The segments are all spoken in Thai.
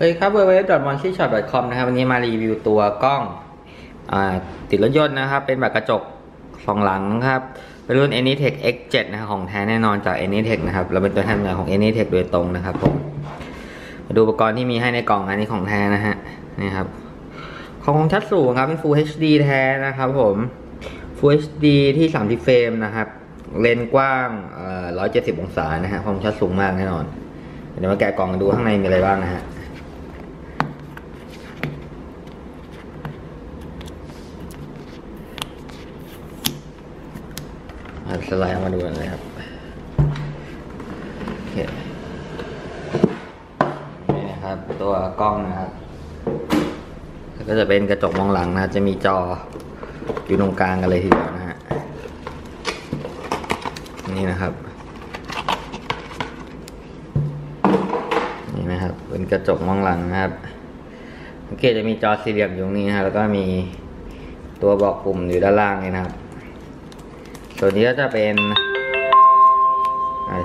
สวัสดีครับเว็บไซต์ m o n c y s h o t c o m นะครับวันนี้มารีวิวตัวกล้องอติดรถยนต์นะครับ เป็นแบบกระจกสองหลังครับ เป็นรุ่น Anytech X7 นะครับของแท้แน่นอนจาก Anytech นะครับ เราเป็นตัวแทนจำหน่ายของ Anytech โดยตรงนะครับผมมาดูอุปกรณ์ที่มีให้ในกล่องอันนี้ของแท้นะฮะนี่ครับ ของของชัดสูงครับเป็น Full HD แท้นะครับผม Full HD ที่ 30 เฟรมนะครับ เลนส์กว้าง 170 องศานะฮะความชัดสูงมากแน่นอน เดี๋ยวมาแกะกล่องดูข้างในมีอะไรบ้างนะฮะ อะสไลด์มาดูกันเลยครับโอเคนี่นะครับ ตัวกล้องนะครับก็จะเป็นกระจกมองหลังนะจะมีจออยู่ตรงกลางกันเลยทีเดียวนะฮะนี่นะครับนี่นะครับ เป็นกระจกมองหลังนะครับสังเกตจะมีจอสี่เหลี่ยมอยู่ตรงนี้นะแล้วก็มีตัวบอกปุ่มอยู่ด้านล่างนี่นะครับ ส่วนี้ก็จะเป็น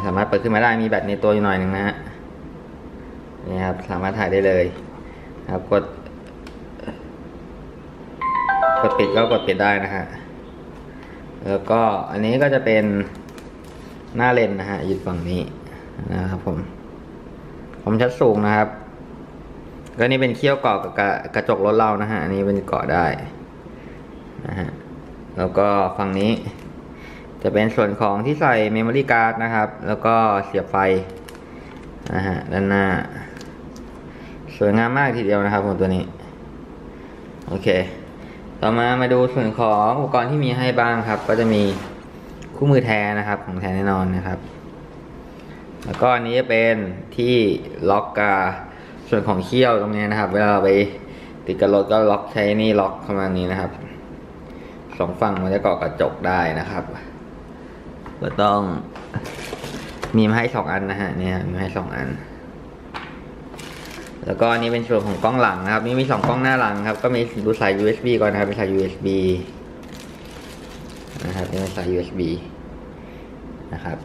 สามารถเปิดขึ้นมาได้มีแบตในตัวอยู่หน่อยหนึ่งนะฮะนี่ครับสามารถถ่ายได้เลยครับกด กดปิดก็กดปิดได้นะฮะแล้วก็อันนี้ก็จะเป็นหน้าเลนนะฮะอยู่ฝั่งนี้นะครับผม ผมชัดสูงนะครับ ก็นี่เป็นเขี้ยวเกาะกับกระกระจกรถเรานะฮะอันนี้เป็นเกาะได้นะฮะแล้วก็ฝั่งนี้ จะเป็นส่วนของที่ใส่เมมโมรี่การ์ดนะครับ แล้วก็เสียบไฟนะฮะด้านหน้า สวยงามมากทีเดียวนะครับผมตัวนี้ โอเค ต่อมามาดูส่วนของอุปกรณ์ที่มีให้บ้างครับ ก็จะมีคู่มือแท้นะครับ ของแท้แน่นอนนะครับ แล้วก็อันนี้จะเป็นที่ล็อกกาส่วนของเขี้ยวตรงนี้นะครับ เวลาเราไปติดกับรถก็ล็อกใช้นี่ล็อกเข้ามาณนี้นะครับสองฝั่งมันจะเกาะกระจกได้นะครับ ก็ต้อง มีมาให้สองอันนะฮะเนี่ยมีมาให้สองอัน แล้วก็อันนี้เป็นส่วนของกล้องหลังนะครับนี่มีสองกล้องหน้าหลังครับ ก็มีดูสาย USB ก่อนนะครับเป็นสาย USB นะครับนี่เป็นสาย USB นะครับ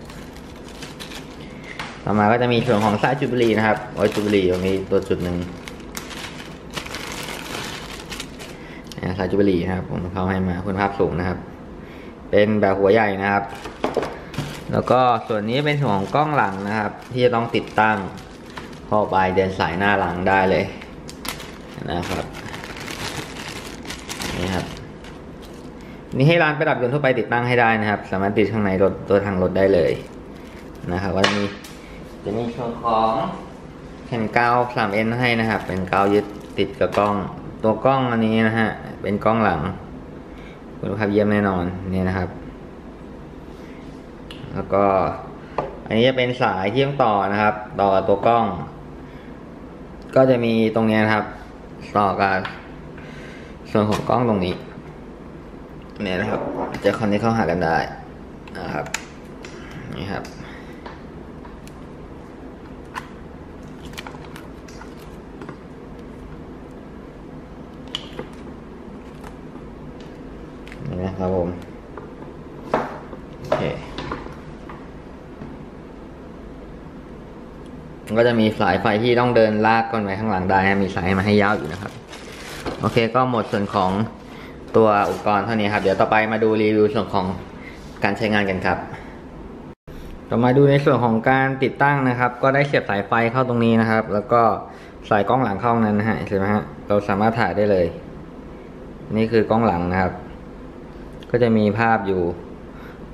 ต่อมาก็จะมีส่วนของสายจุดบุหรี่นะครับไว้จุดบุหรี่ตรงนี้ตัวจุดหนึ่งสายจุดบุหรี่นะครับผมเขาให้มาคุณภาพสูงนะครับ เป็นแบบหัวใหญ่นะครับ แล้วก็ส่วนนี้เป็นส่วนของกล้องหลังนะครับ ที่จะต้องติดตั้งเข้าไปเดินสายหน้าหลังได้เลยนะครับนี่ครับนี่ให้ร้านประดับยนต์ทั่วไปติดตั้งให้ได้นะครับ สามารถติดข้างในรถตัวทางรถได้เลยนะครับก็จะมีจะมีส่วนของแผ่นกาว 3N ให้นะครับ เป็นกาวยึดติดกับกล้อง ตัวกล้องอันนี้นะฮะเป็นกล้องหลังคุณภาพเยี่ยมแน่นอนนี่นะครับ แล้วก็ อันนี้จะเป็นสายที่ต้องต่อนะครับ ต่อตัวกล้อง ก็จะมีตรงนี้นะครับ ต่อกับส่วนของกล้องตรงนี้เนี่ยนะครับ จะคอนเนคเข้าหากันได้นะครับนี่ครับนี่นะครับผม โอเค มัน ก็จะมีสายไฟที่ต้องเดินลากก้อนไว้ข้างหลังได้มีสายมาให้ยาวอยู่นะครับ โอเคก็หมดส่วนของตัวอุปกรณ์เท่านี้ครับ เดี๋ยวต่อไปมาดูรีวิวส่วนของการใช้งานกันครับ ต่อมาดูในส่วนของการติดตั้งนะครับ ก็ได้เสียบสายไฟเข้าตรงนี้นะครับ แล้วก็สายกล้องหลังเข้านั้นนะฮะเห็นไหมฮะเราสามารถถ่ายได้เลย นี่คือกล้องหลังนะครับ ก็จะมีภาพอยู่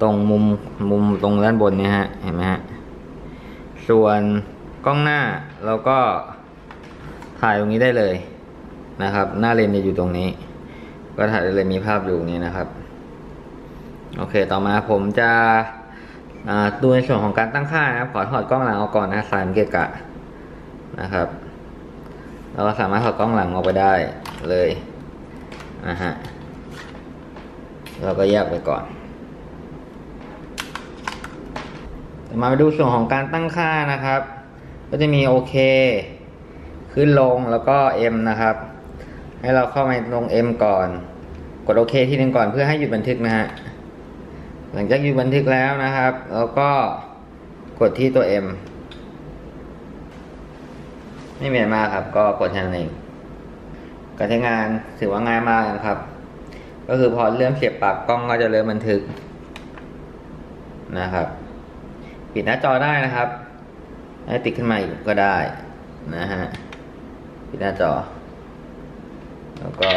ตรงมุมมุมตรงด้านบนเนี่ยฮะเห็นไหมฮะส่วน กล้องหน้าเราก็ถ่ายตรงนี้ได้เลยนะครับ หน้าเลนจะอยู่ตรงนี้ ก็ถ่ายได้เลยมีภาพอยู่นี้นะครับ โอเคต่อมาผมจะดูในส่วนของการตั้งค่านะครับ ขอถอดกล้องหลังออกก่อนนะสายมันเกะกะนะครับ เราก็สามารถถอดกล้องหลังออกไปได้เลยนะฮะเราก็แยกไปก่อนมาดูส่วนของการตั้งค่านะครับ ก็จะมีโอเค ขึ้นลงแล้วก็ M นะครับ ให้เราเข้ามาลง M ก่อน กดโอเคที่หนึ่งก่อนเพื่อให้หยุดบันทึกนะฮะ หลังจากหยุดบันทึกแล้วนะครับ แล้วก็กดที่ตัว M ไม่มีอะไรมากครับ ก็กดแค่นั้นเองการใช้งานถือว่าง่ายมากนะครับ ก็คือพอเริ่มเสียบปลักกล้องก็จะเริ่มบันทึกนะครับ ปิดหน้าจอได้นะครับ ติดขึ้นมาอีกก็ได้นะฮะปิดหน้าจอ แล้วก็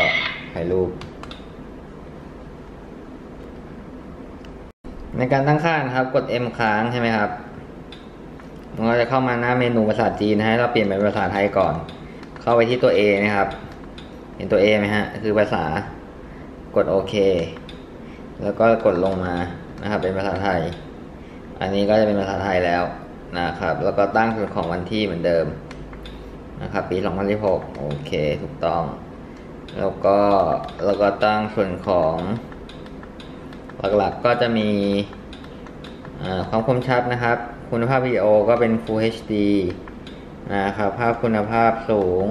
ถ่ายรูป ในการตั้งค่านะครับ กด M ค้างใช่ไหมครับมันก็จะเข้ามาหน้าเมนูภาษาจีนให้เราเปลี่ยนเป็นภาษาไทยก่อน เข้าไปที่ตัว A นะครับ เห็นตัว A ไหมฮะ คือภาษากดโอเค แล้วก็กดลงมานะครับ เป็นภาษาไทย อันนี้ก็จะเป็นภาษาไทยแล้ว นะครับ แล้วก็ตั้งส่วนของวันที่เหมือนเดิมนะครับ ปี 2016 โอเค ถูกต้อง แล้วก็แล้วก็ตั้งส่วนของหลักๆก็จะมีความคมชัดนะครับ คุณภาพวิดีโอก็เป็น Full HD นะครับ ภาพคุณภาพสูง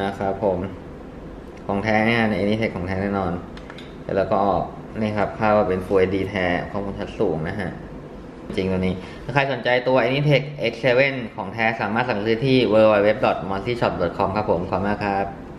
นะครับผม ของแท้เนี่ยใน Anytech ของแท้แน่นอน แล้วก็ออกนี่ครับภาพว่าเป็น Full HD แท้ความคมชัดสูงนะฮะ จริงตัวนี้ ถ้าใครสนใจตัว Anytech X7 ของแท้สามารถสั่งซื้อที่ www.montyshop.com ครับผม ขอบคุณมากครับ